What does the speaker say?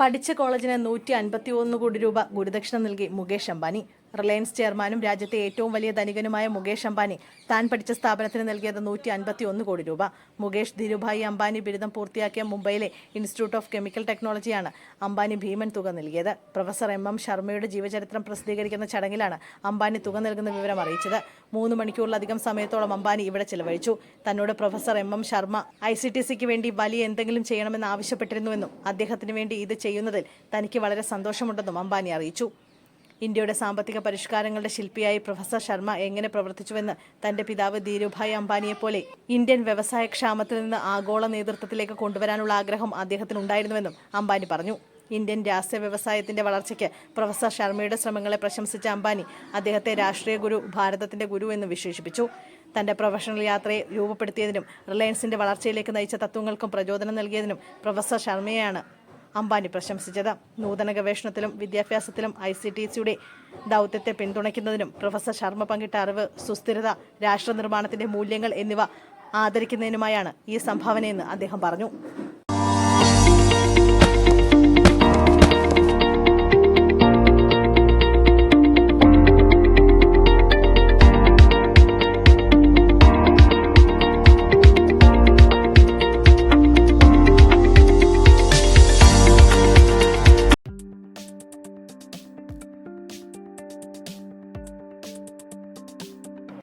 പഠിച്ച കോളേജിന് നൂറ്റി അൻപത്തി ഒന്ന് കോടി രൂപ ഗുരുദക്ഷിണ നൽകി മുകേഷ് അംബാനി. റിലയൻസ് ചെയർമാനും രാജ്യത്തെ ഏറ്റവും വലിയ ധനികനുമായ മുകേഷ് അംബാനി താൻ പഠിച്ച സ്ഥാപനത്തിന് നൽകിയത് നൂറ്റി അൻപത്തി ഒന്ന് കോടി രൂപ. മുകേഷ് ധീരുഭായി അംബാനി ബിരുദം പൂർത്തിയാക്കിയ മുംബൈയിലെ ഇൻസ്റ്റിറ്റ്യൂട്ട് ഓഫ് കെമിക്കൽ ടെക്നോളജിയാണ് അംബാനി ഭീമൻ തുക നൽകിയത്. പ്രൊഫസർ എം എം ശർമ്മയുടെ ജീവചരിത്രം പ്രസിദ്ധീകരിക്കുന്ന ചടങ്ങിലാണ് അംബാനി തുക നൽകുന്ന വിവരം അറിയിച്ചത്. മൂന്ന് മണിക്കൂറിലധികം സമയത്തോളം അംബാനി ഇവിടെ ചെലവഴിച്ചു. തന്നോട് professor M M Sharma I C T സിക്ക് വേണ്ടി വലിയ എന്തെങ്കിലും ചെയ്യണമെന്ന് ആവശ്യപ്പെട്ടിരുന്നുവെന്നും അദ്ദേഹത്തിന് വേണ്ടി ഇത് ചെയ്യുന്നതിൽ തനിക്ക് വളരെ സന്തോഷമുണ്ടെന്നും അംബാനി അറിയിച്ചു. ഇന്ത്യയുടെ സാമ്പത്തിക പരിഷ്കാരങ്ങളുടെ ശില്പിയായി പ്രൊഫസർ ശർമ്മ എങ്ങനെ പ്രവർത്തിച്ചുവെന്ന് തന്റെ പിതാവ് ധീരുഭായ് അംബാനിയെപ്പോലെ ഇന്ത്യൻ വ്യവസായ ക്ഷാമത്തിൽ നിന്ന് ആഗോള നേതൃത്വത്തിലേക്ക് കൊണ്ടുവരാനുള്ള ആഗ്രഹം അദ്ദേഹത്തിന് ഉണ്ടായിരുന്നുവെന്നും അംബാനി പറഞ്ഞു. ഇന്ത്യൻ രാഷ്ട്രീയ വ്യവസായത്തിന്റെ വളർച്ചയ്ക്ക് പ്രൊഫസർ ശർമ്മയുടെ ശ്രമങ്ങളെ പ്രശംസിച്ച അംബാനി അദ്ദേഹത്തെ രാഷ്ട്രീയ ഗുരു ഭാരതത്തിന്റെ ഗുരു എന്ന് വിശേഷിപ്പിച്ചു. തന്റെ പ്രൊഫഷണൽ യാത്രയെ രൂപപ്പെടുത്തിയതിനും റിലയൻസിന്റെ വളർച്ചയിലേക്ക് നയിച്ച തത്വങ്ങൾക്കും പ്രചോദനം നൽകിയതിനും പ്രൊഫസർ ശർമ്മയെയാണ് അംബാനി പ്രശംസിച്ചത്. നൂതന ഗവേഷണത്തിലും വിദ്യാഭ്യാസത്തിലും ഐ സി ടി സിയുടെ ദൗത്യത്തെ പിന്തുണയ്ക്കുന്നതിനും പ്രൊഫസർ ശർമ്മ പങ്കിട്ട അറിവ് സുസ്ഥിരത രാഷ്ട്ര നിർമ്മാണത്തിന്റെ മൂല്യങ്ങൾ എന്നിവ ആദരിക്കുന്നതിനുമായാണ് ഈ സംഭാവനയെന്ന് അദ്ദേഹം പറഞ്ഞു.